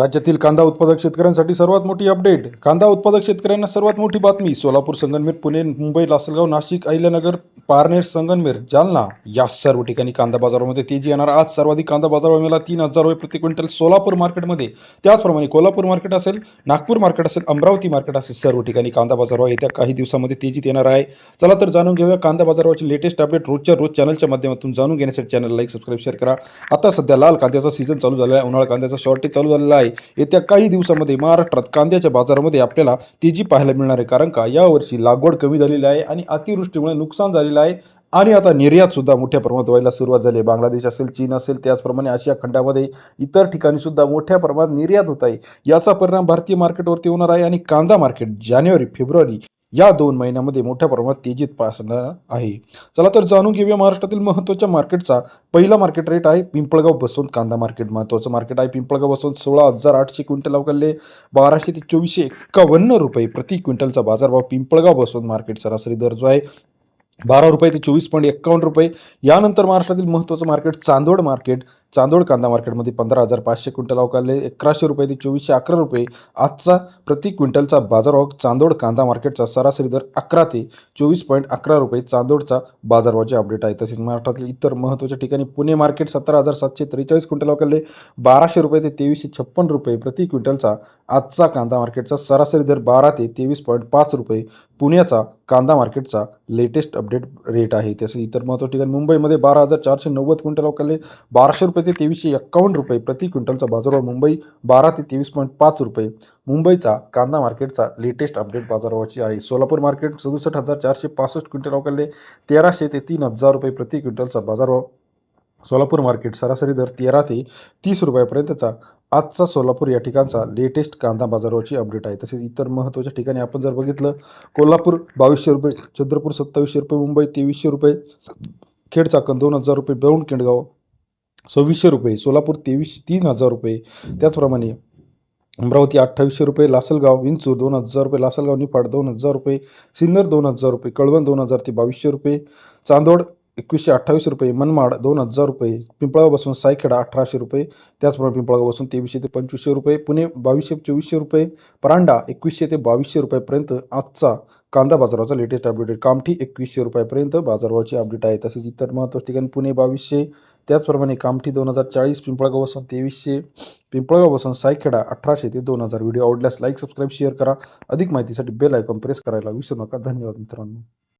राज्यातील कांदा उत्पादक शेतकऱ्यांसाठी सर्वात मोठी अपडेट. कांदा उत्पादक शेतकऱ्यांना सर्वात मोठी बातमी सोलापूर संगनमेर पुणे मुंबई लासलगाव नाशिक अहिल्यानगर पारनेर संगनमेर जालना. या सर्व ठिकाणी कांदा बाजारामध्ये तेजी येणार. आज सर्वाधिक कांदा बाजार मिळाला तीन हजार रुपये प्रति क्विंटल सोलापूर मार्केटमध्ये. त्याचप्रमाणे कोल्हापूर मार्केट असेल नागपूर मार्केट असेल अमरावती मार्केट असेल सर्व ठिकाणी कांदा बाजारभाव येत्या काही दिवसामध्ये तेजीत येणार आहे. चला तर जाणून घेऊया कांदा बाजारावरची लेटेस्ट अपडेट रोजच्या रोज चॅनलच्या माध्यमातून. जाणून घेण्यासाठी चॅनल लाईक सबस्क्राईब शेअर करा. आता सध्या लाल कांद्याचा सीझन चालू झालेला आहे. उन्हाळा कांद्याचा शॉर्टेज चालू झालेला आहे. येत्या काही दिवसामध्ये महाराष्ट्रात कांद्याच्या बाजारामध्ये आपल्याला तेजी पाहायला मिळणार आहे. कारण का? यावर्षी लागवड कमी झालेली आहे आणि अतिवृष्टीमुळे नुकसान झालेलं आहे. आणि आता निर्यात सुद्धा मोठ्या प्रमाणात व्हायला सुरुवात झाली आहे. बांगलादेश असेल चीन असेल त्याचप्रमाणे आशिया खंडामध्ये इतर ठिकाणी सुद्धा मोठ्या प्रमाणात निर्यात होत आहे. याचा परिणाम भारतीय मार्केटवरती होणार आहे आणि कांदा मार्केट जानेवारी फेब्रुवारी या दोन महिन्यामध्ये मोठ्या प्रमाणात तेजीत पासणार आहे. चला तर जाणून घेऊया महाराष्ट्रातील महत्त्वाच्या मार्केटचा. पहिला मार्केट रेट आहे पिंपळगाव बसवंत कांदा मार्केट. महत्त्वाचं मार्केट आहे पिंपळगाव बसवंत सोळा हजार आठशे क्विंटल अवकालले बाराशे ते चोवीसशे एक्कावन्न रुपये प्रति क्विंटलचा बाजारभाव पिंपळगाव बसवंत मार्केट सरासरी दर जो आहे बारा रुपये ते चोवीस पॉईंट एक्कावन्न रुपये. यानंतर महाराष्ट्रातील महत्त्वाचं मार्केट चांदोड मार्केट. चांदोड कांदा मार्केटमध्ये पंधरा हजार पाचशे क्विंटल अवकाले अकराशे रुपये ते चोवीसशे अकरा रुपये. आजचा प्रति क्विंटलचा बाजारभाव चांदोड कांदा मार्केटचा सरासरी दर अकरा ते चोवीस पॉईंट अकरा रुपये. चांदोडचा बाजारभावाचे अपडेट आहे तसेच महाराष्ट्रातील इतर महत्त्वाच्या ठिकाणी पुणे मार्केट सतरा हजार सातशे त्रेचाळीस क्विंटल अवकाले बाराशे रुपये ते तेवीसशे छप्पन रुपये प्रति क्विंटलचा आजचा कांदा मार्केटचा सरासरी दर बारा ते तेवीस पॉईंट पाच रुपये. पुण्याचा कांदा मार्केटचा लेटेस्ट अपडेट रेट आहे. तसेच इतर महत्त्वाच्या ठिकाणी मुंबईमध्ये बारा हजार चारशे नव्वद क्विंटल अवकाले बाराशे रुपये ते तेवीसशे एक्कावन्न रुपये प्रति क्विंटलचा बाजारभाव मुंबई बारा ते तेवीस पॉईंट पाच रुपये. मुंबईचा कांदा मार्केटचा लेटेस्ट अपडेट बाजारभावाची आहे. सोलापूर मार्केट सदुसष्ट हजार चारशे पासष्ट क्विंटल अवकालले तेराशे ते तीन हजार रुपये प्रति क्विंटलचा बाजारभाव. सोलापूर मार्केट सरासरी दर तेरा ते तीस रुपयापर्यंतचा. आजचा सोलापूर या ठिकाणचा लेटेस्ट कांदा बाजारावरची अपडेट आहे. तसेच इतर महत्त्वाच्या ठिकाणी आपण जर बघितलं कोल्हापूर बावीसशे रुपये चंद्रपूर सत्तावीसशे रुपये मुंबई तेवीसशे रुपये खेड चाकण दोन हजार रुपये दौंड केंडगाव सव्वीसशे रुपये सोलापूर तेवीस तीन हजार रुपये. त्याचप्रमाणे अमरावती अठ्ठावीसशे रुपये लासलगाव विंचूर दोन हजार रुपये लासलगाव निफाड दोन हजार रुपये सिन्नर दोन हजार रुपये कळवण दोन हजार ते बावीसशे रुपये. चांदोड एकवीसशे अठ्ठावीस रुपये मनमाड दोन हजार रुपये पिंपळगाव बसून सायखेडा अठराशे रुपये त्याचप्रमाणे पिंपळगाव बसून तेवीसशे ते पंचवीसशे रुपये पुणे बावीसशे चोवीसशे रुपये परांडा एकवीसशे ते बावीसशे रुपयापर्यंत आजचा कांदा बाजाराचा लेटेस्ट अपडेट आहे. कामठी एकवीसशे रुपयापर्यंत बाजारभावाची अपडेट आहे. तसेच इतर महत्त्वाच्या ठिकाणी पुणे बावीसशे त्याचप्रमाणे कामठी दोन हजार चाळीस पिंपळगाव बसून तेवीसशे पिंपळगाव बसून सायखेडा अठराशे ते दोन हजार. व्हिडिओ आवडल्यास लाईक सबस्क्राईब शेअर करा. अधिक माहितीसाठी बेल आयकॉन प्रेस करायला विसरू नका. धन्यवाद मित्रांनो.